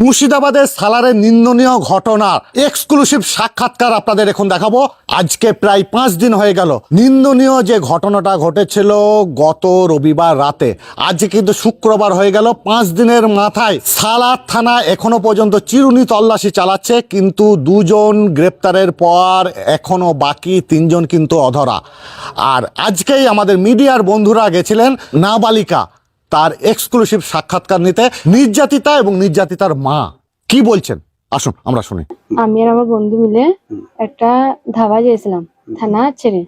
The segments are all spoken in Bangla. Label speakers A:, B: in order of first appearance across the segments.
A: মুর্শিদাবাদের সালারের নিন্দনীয় ঘটনার এক্সক্লুসিভ সাক্ষাৎকার আপনাদের এখন দেখাবো। আজকে প্রায় পাঁচ দিন হয়ে গেল। নিন্দনীয় যে ঘটনাটা ঘটেছিল গত রবিবার রাতে, আজকে কিন্তু শুক্রবার হয়ে গেল। পাঁচ দিনের মাথায় সালার থানা এখনও পর্যন্ত চিরুনি তল্লাশি চালাচ্ছে, কিন্তু দুজন গ্রেপ্তারের পর এখনও বাকি তিনজন কিন্তু অধরা। আর আজকেই আমাদের মিডিয়ার বন্ধুরা গেছিলেন নাবালিকা। তার এক্সক্লুসিভ সাক্ষাৎকার নিতে নির্যাতিতা এবং নির্যাতিতার মা। কি বলছেন? আসুন, আমরা শুনি।
B: আমি আর আমার বন্ধু মিলে একটা ধাবা গিয়েছিলাম, থানা ছেড়ে।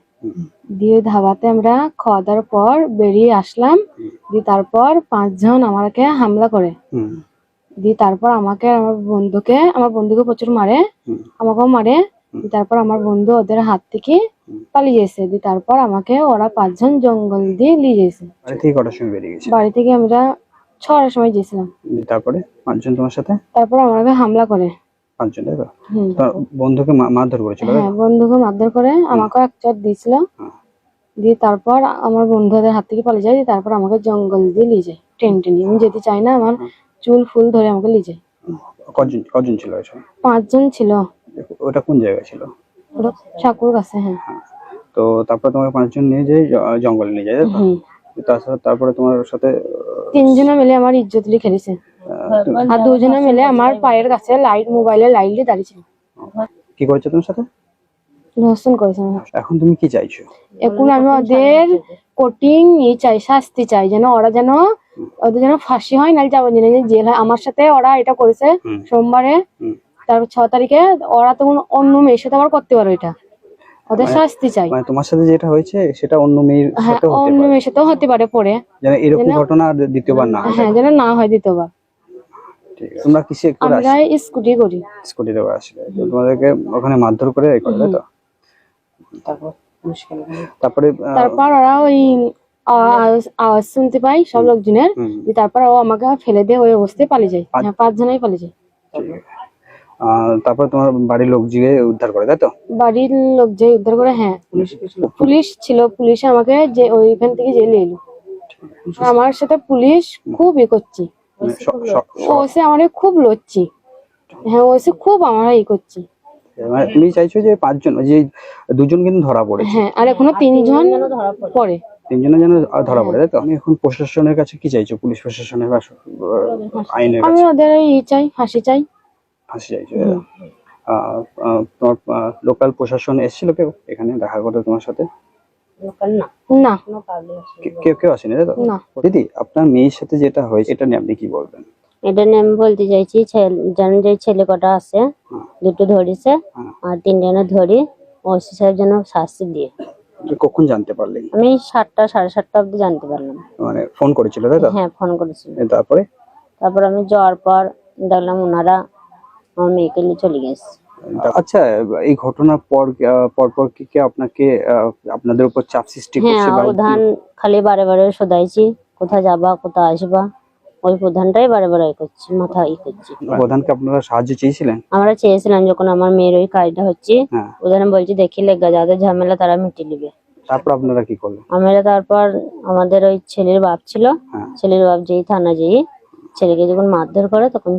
B: দিয়ে ধাবাতে আমরা খাওয়া দাওয়ার পর বেরিয়ে আসলাম, দিয়ে তারপর পাঁচজন আমাকে হামলা করে। দিয়ে তারপর আমাকে আমার বন্ধুকে আমার বন্ধুকে প্রচুর মারে, আমাকেও মারে তারপর আমার বন্ধু ওদের হাত থেকে পালিয়ে গেছে। দিয়ে তারপর আমাকে ওরা পাঁচজন জঙ্গল দিয়ে নিয়ে গেছে।
C: বাড়ি থেকে কটার সময় বেরিয়ে গেছে?
B: বাড়ি থেকে আমরা ছটার সময় গেছিলাম
C: তারপরে পাঁচজন তোমার সাথে?
B: তারপর আমাকে হামলা করে।
C: পাঁচজন তাই তো?
B: হুম।
C: তোমার বন্ধুকে মা- মারধর করেছিল তাই তো?
B: হ্যাঁ বন্ধুকে মারধর করে আমাকেও এক চট দিয়েছিল। দিয়ে তারপর আমার বন্ধুদের হাত থেকে পালিয়ে যায়। দিয়ে তারপর আমাকে জঙ্গল দিয়ে নিয়ে যায় টেনে টেনে আমি যেতে চাই না আমার চুল ফুল ধরে আমাকে নিয়ে যায়।
C: কজন কজন ছিল ওই সময়?
B: পাঁচজন ছিল।
C: ওটা কোন জায়গায় ছিল?
B: ঠাকুর কাছে হ্যাঁ।
C: তো তারপরে তোমার পাঁচজন নিয়ে যাই জঙ্গলে নিয়ে যায় তাছাড়া তারপরে তোমার সাথে
B: তিনজনে মিলে আমার ইজ্জত লিয়ে খেলেছে। আর দুজনে মিলে আমার পায়ের কাছে লাইট মোবাইলে লাইট দিয়ে দাঁড়িয়েছিল
C: কি করেছে তোমার সাথে?
B: ধর্ষণ করেছে
C: এখন তুমি কি চাইছো?
B: এখন আমি ওদের কোটিং ই চাই শাস্তি চাই যেন ওরা যেন ওদের যেন ফাঁসি হয় নাহলে যাব জেল হয়। আমার সাথে ওরা এটা করেছে সোমবারে। তারপর ছ তারিখে ওরা তখন অন্য মেয়ের সাথে আবার করতে পারো এটা। ওদের শাস্তি চাই।
C: মানে তোমার সাথে যেটা হয়েছে সেটা অন্য মেয়ের
B: হ্যাঁ
C: সাথে হতে
B: অন্য মেয়ের সাথেও হতে পারে পরে।
C: যেন এরকম ঘটনা আর দ্বিতীয়বার না হ্যাঁ
B: যেন না হয় দ্বিতীয়বার।
C: তোমরা কিসে করে
B: আমরা স্কুটি করি।
C: স্কুটিতে করে আসলে। তোমাদেরকে ওখানে মারধর করে এই করে তাই তো তারপরে
B: তারপর ওরা ওই আওয়াজ শুনতে পাই সব লোকজনের তারপর ও আমাকে ফেলে দিয়ে ওই অবস্থায় পালিয়ে যায়। হ্যাঁ পাঁচজনেই পালিয়ে যায়।
C: তারপরে তোমার বাড়ির লোক জিগে উদ্ধার করে তাই তো?
B: বাড়ির লোক যে উদ্ধার করে হ্যাঁ পুলিশ ছিল পুলিশ আমাকে যে ওইখান থেকে জেলে এলো। আমার সাথে পুলিশ খুব ই করছি।
C: মানে স- স-
B: ও সে আমার খুব লড়ছি। হ্যাঁ ও সে খুব আমরা ই করছি।
C: মানে তুমি চাইছো যে পাঁচজন ওই যে দুজন কিন্তু ধরা পড়ে
B: হ্যাঁ আর এখনও তিনজন পরে
C: তিনজনে যেন ধরা পড়ে। তাই তো? আমি এখন প্রশাসনের কাছে কি চাইছো? পুলিশ প্রশাসনের বা আহ, আইনের
B: আমি
C: কাছে?
B: ওদের ই চাই ফাঁসি চাই।
C: ফাঁসি চাইছো আহ, আহ, তোমার লোকাল প্রশাসন এসেছিল কেউ? এখানে দেখা করে তোমার সাথে?
B: না।
C: কে- কেউ কেউ আসেনি তাই তো?
B: না।
C: দিদি আপনার মেয়ের সাথে যেটা হয়েছে এটা নিয়ে আপনি কি বলবেন?
D: এটা নিয়ে আমি বলতে চাইছি ছেলে- যেন যে ছেলে কটা আছে দুটো ধরিছে
C: হুম।
D: আর তিনজনে ধরি ওসি সাহেব যেন শাস্তি দিয়ে।
C: কখন জানতে পারলেন
D: আমি সাতটা সাড়ে সাতটা অব্দি জানতে পারলাম।
C: মানে ফোন করেছিল তাই তো?
D: হ্যাঁ ফোন করেছিল।
C: তারপরে?
D: তারপর আমি যাওয়ার পর দেখলাম ওনারা আমার মেয়েকে নিয়ে চলে গেছে।
C: আচ্ছা এই ঘটনার পর পর পর কি কি আপনাকে আপনাদের উপর চাপ সৃষ্টি
D: হ্যাঁ
C: করছে বা
D: প্রধান খালি বারে বারে শোধাইছি কোথায় যাবা কোথায় আসবা ওই প্রধানটাই বারে বারে করছি মাথা ই করছি।
C: প্রধানকে আপনারা সাহায্য চেয়েছিলেন?
D: আমরা চেয়েছিলাম যখন আমার মেয়ের ওই কাজটা হচ্ছে
C: হ্যাঁ।
D: প্রধান বলছি দেখি লেগা যাদের ঝামেলা তারা মিটিয়ে নিবে।
C: তারপর আপনারা কি করলেন?
D: আমরা তারপর আমাদের ওই ছেলের বাপ ছিল
C: হ্যাঁ।
D: ছেলের বাপ যেই থানা যেই ছেলেকে যখন মারধর করে তখন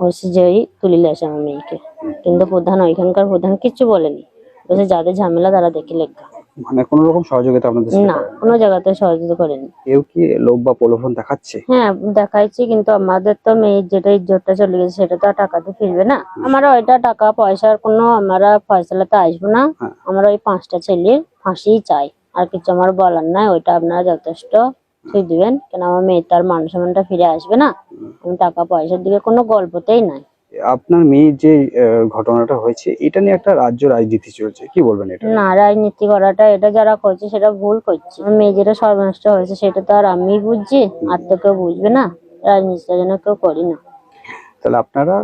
D: ছা- ওসি যেই তুলিলে আসে আমার মেয়েকে। কিন্তু প্রধান ওইখানকার প্রধান কিছু বলেনি। বলছে যাদের ঝামেলা তারা দেখে লেখা।
C: মানে কোনো রকম সহযোগিতা আপনাদের
D: না কোনো জায়গাতে সহযোগিতা করেনি।
C: কেউ কি লোভ বা প্রলোভন দেখাচ্ছে?
D: হ্যাঁ দেখাইছি কিন্তু আমাদের তো মেয়ের যেটা ইজ্জতটা চলে গেছে সেটা তো আর টাকাতে ফিরবে না। আমরা ওইটা টাকা পয়সার কোনো আমরা ফয়সলাতে আসব না।
C: হ্যাঁ।
D: আমরা ওই পাঁচটা ছেলের ফাঁসি চাই। আর কিছু আমার বলার নাই ওইটা আপনারা যথেষ্ট ঠিক দিবেন? কেন আমার মেয়ে তার মান সম্মানটা ফিরে আসবে না? আমি টাকা পয়সার দিকে কোনো গল্পতেই নাই।
C: আপনার মেয়ের যে ঘটনাটা হয়েছে এটা নিয়ে একটা রাজ্য রাজনীতি চলছে। কি বলবেন এটা
D: না রাজনীতি করাটা এটা যারা করছে সেটা ভুল করছে। মেয়ে যেটা সর্বনষ্ট হয়েছে সেটা তো আর আমি বুঝছি। আর তো কেউ বুঝবে না। রাজনীতিটা যেন কেউ করি না।
C: তাহলে আপনারা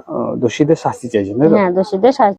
C: দোষীদের শাস্তি চাইছেন
D: হ্যাঁ দোষীদের শাস্তি